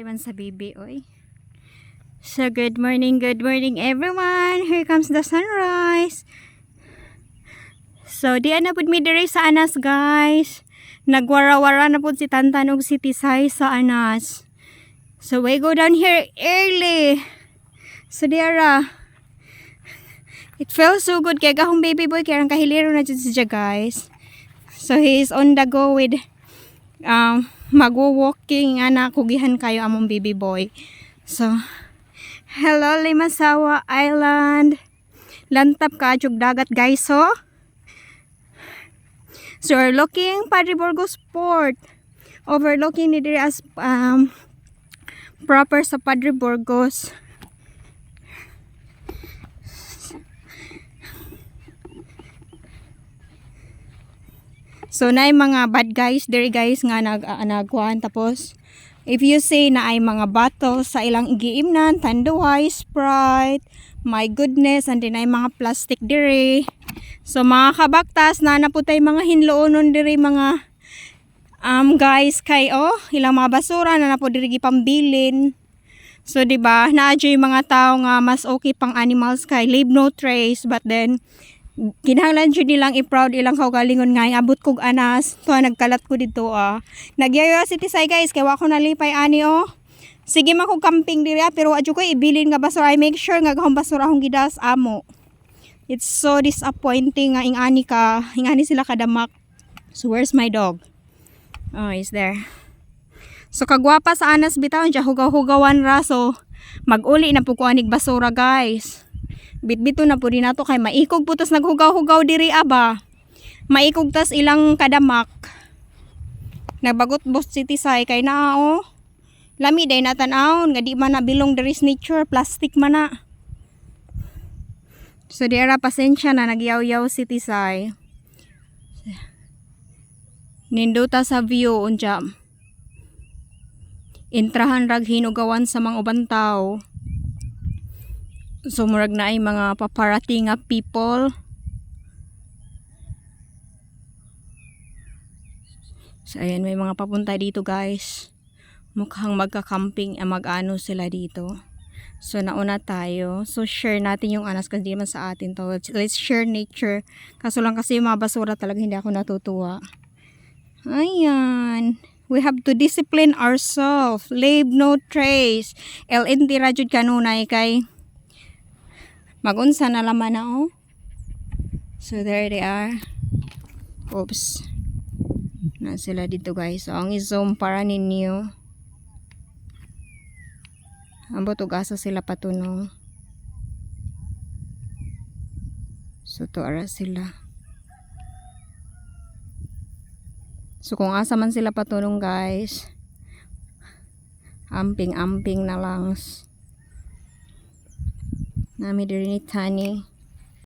Ewan sa bibi, oy. So, good morning, good morning everyone. Here comes the sunrise. So, di na pud mi diri sa Anas, guys. Nagwara-wara na pud si Tantanog si Tisay sa Anas. So, we go down here early. So, diara. It feels so good kaya gahong baby boy kaya ang kahilero na dyan siya, guys. So, he is on the go with um, magwo-walking nga na kugihan kayo among baby boy. So, hello Limasawa Island. Lantap ka dagat guys so. So, we're looking Padre Burgos Port. Overlooking diri as um, proper sa Padre Burgos. So na mga bad guys, diri guys nga nag uh, nagkuhan tapos if you say na ay mga bottles sa ilang igiimnan, tanduay, Sprite, my goodness, and then ay mga plastic diri. So mga kabaktas na naputay mga hinloonon diri mga um guys kay oh, ilang mga basura na napo diri gipambilin. So, di ba, naadyo yung mga tao nga mas okay pang animals kay leave no trace but then kinahanglan jud nilang i-proud ilang kaugalingon nga abot kog anas. To nagkalat ko dito ah. Nagyayo si Tisay guys kay wa ko nalipay ani oh. Sige man kog camping diri ah, pero adyo ko ibilin nga basura. I make sure nga gahong basura akong gidas amo. It's so disappointing nga ing ani ka ing ani sila kadamak so where's my dog? Oh he's there. So kagwapa sa anas bitaw dya hugaw-hugawan ra. So maguli na po ko anig basura guys bitbito na po rin nato kay maikog po tas naghugaw-hugaw diri aba. Maikog tas ilang kadamak. Nagbagot boss city say kay na oh lami day na tanawon nga di man na bilong diri nature plastic man na. So dira pasensya na nagyaw-yaw city say ninduta sa view unja intrahan rag hinugawan sa mga ubang tao So murag na ay mga paparati nga people. So ayan may mga papunta dito guys. Mukhang magka-camping eh, mag-ano sila dito. So nauna tayo. So share natin yung anas kasi di man sa atin to. Let's share nature. Kaso lang kasi yung mga basura talaga hindi ako natutuwa. Ayan. We have to discipline ourselves. Leave no trace. LNT rajud kanunay kay magunsa na laman na oh. So there they are. Oops. Na sila dito guys. So ang i-zoom para ninyo. Ambot ug asa sila patunong. So to ara sila. So kung asa man sila patunong guys. Amping-amping na lang. Nami diri ni Tani.